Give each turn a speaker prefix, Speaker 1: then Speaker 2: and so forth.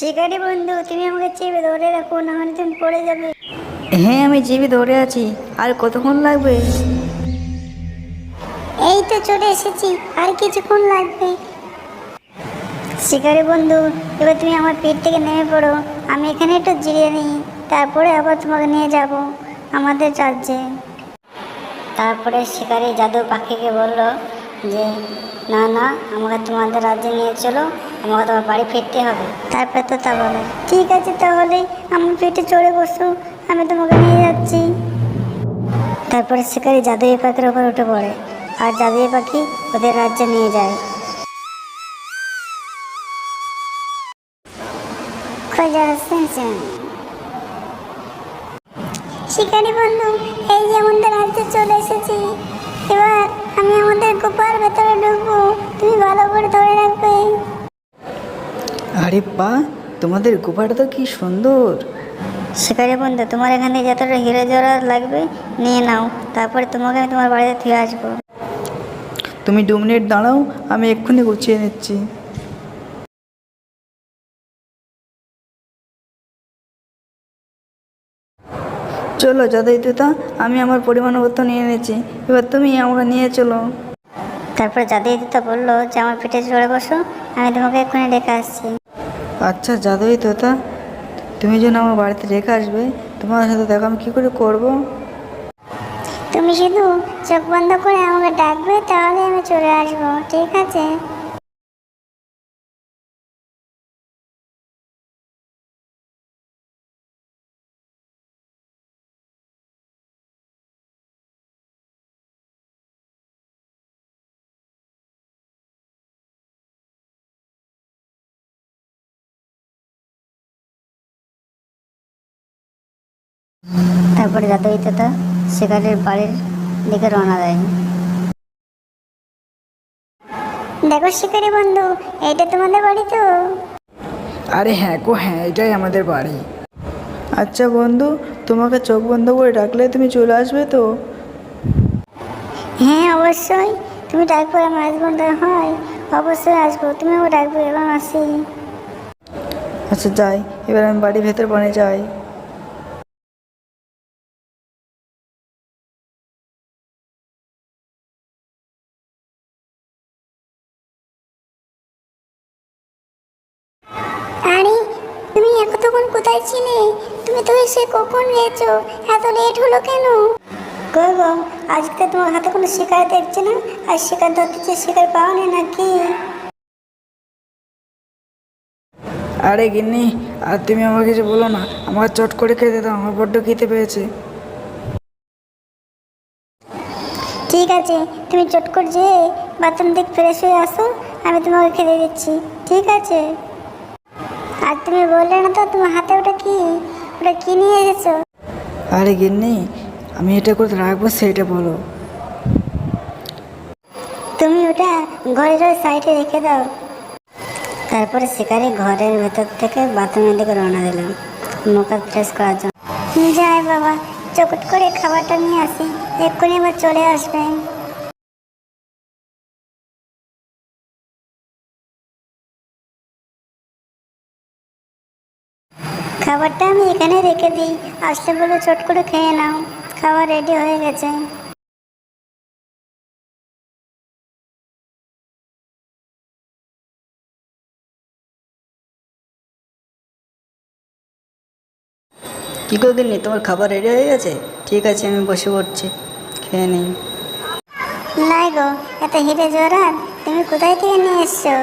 Speaker 1: শিকারি বন্ধু তুমি আমাকে চেপে ধরে রাখো না হলে তুমি পড়ে যাবে।
Speaker 2: হ্যাঁ আমি জিবি ধরে আছি। আর কতক্ষণ লাগবে?
Speaker 1: এই তো চলে এসেছি আর কিছুক্ষণ লাগবে। শিকারি বন্ধু এবার তুমি আমার পেট থেকে নেমে পড়ো। আমি এখানে একটু জিরিয়ে নিই তারপরে আবার তোমাকে নিয়ে যাব আমাদের রাজ্যে তারপরে শিকারি জাদু পাখিকে বলল যে না না, আমাকে তোমাদের রাজ্যে নিয়ে চলো, আমাকে তোমার বাড়ি ফিরতে হবে। তারপরে তো তা বলে, ঠিক আছে তাহলে, আমার পেটে চড়ে বসো, আমি তোমাকে নিয়ে যাচ্ছি। তারপরে শিকারি জাদুই পাখির ওপর উঠে পড়ে, আর জাদুই পাখি ওদের রাজ্যে নিয়ে যায়। শিকারি বন্ধু এই যে আমাদের রাজ্যে চলে এসেছি এবার আমি আমাদের গোপার ভেতরে ঢুকবো। তুমি ভালো করে ধরে রাখবে।
Speaker 2: আরে পা তোমাদের গোপার তো কি সুন্দর।
Speaker 1: শিকারি বন্ধু তোমার এখানে যতটা হিরে জড়া লাগবে নিয়ে নাও। তারপরে তোমাকে আমি তোমার বাড়িতে ফিরে আসব।
Speaker 2: তুমি দু মিনিট দাঁড়াও আমি এক্ষুনি গুছিয়ে নিচ্ছি। চলো তুতা আমি আমার পরিমাণ মতো নিয়ে নিয়েছি এবার তুমি আমাকে নিয়ে চলো।
Speaker 1: তারপরে দিতে বলল যে আমার পিঠে চড়ে বসো আমি তোমাকে এক্ষুনি ডেকে আসছি।
Speaker 2: আচ্ছা যাদুই তোতা তুমি যেন আমার বাড়িতে রেখে আসবে তোমার সাথে দেখো আমি কী করে করব?
Speaker 1: তুমি শুধু চোখ বন্ধ করে আমাকে ডাকবে তাহলে আমি চলে আসব ঠিক আছে? তারপরে জাদুই তোতা শিকারের বাড়ির দিকে রওনা দেয়। দেখো শিকারি বন্ধু এইটা তোমাদের বাড়ি তো?
Speaker 2: আরে হ্যাঁ গো হ্যাঁ এটাই আমাদের বাড়ি। আচ্ছা বন্ধু তোমাকে চোখ বন্ধ করে ডাকলে তুমি চলে আসবে তো?
Speaker 1: হ্যাঁ অবশ্যই। তুমি ডাকবো আমার আসব না হয়। অবশ্যই আসব তুমি আমাকে ডাকবো এবং আসি।
Speaker 2: আচ্ছা যাই এবার আমি বাড়ির ভেতর বনে যাই।
Speaker 1: কোথায় তুমি তো এসে কখন গেছো এত লেট হলো কেন? কই গো আজকে তোমার হাতে কোনো শিকার দেখছে না? আর শিকার ধরতেছে শিকার পাওনি নাকি?
Speaker 2: আরে গিন্নি আর তুমি আমাকে কিছু বলো না আমার চট করে খেতে দাও আমার বড্ড খেতে পেয়েছে।
Speaker 1: ঠিক আছে তুমি চট করে যেয়ে বাথরুম থেকে ফ্রেশ হয়ে আসো আমি তোমাকে খেতে দিচ্ছি ঠিক আছে? আর তুমি বললে না তো তোমার হাতে ওটা কি? ওটা কি নিয়ে এসেছ?
Speaker 2: আরে গিন্নি আমি এটা করে রাখব সেটা বলো।
Speaker 1: তুমি ওটা ঘরের ওই সাইডে রেখে দাও। তারপরে শিকারি ঘরের ভেতর থেকে বাথরুমের দিকে রওনা দিলাম মুখ ফ্রেশ করার জন্য। যাই বাবা চকট করে খাবারটা নিয়ে আসি এক্ষুনি আবার চলে আসবেন খাবারটা আমি এখানে রেখে দিই। আসলে বলে চট করে খেয়ে নাও। খাবার রেডি হয়ে গেছে।
Speaker 2: কী করে গিন্নি তোমার খাবার রেডি হয়ে গেছে? ঠিক আছে আমি বসে পড়ছি। খেয়ে নিই।
Speaker 1: নাই গো এত হিরে জোরাত তুমি কোথায় থেকে নিয়ে এসছো?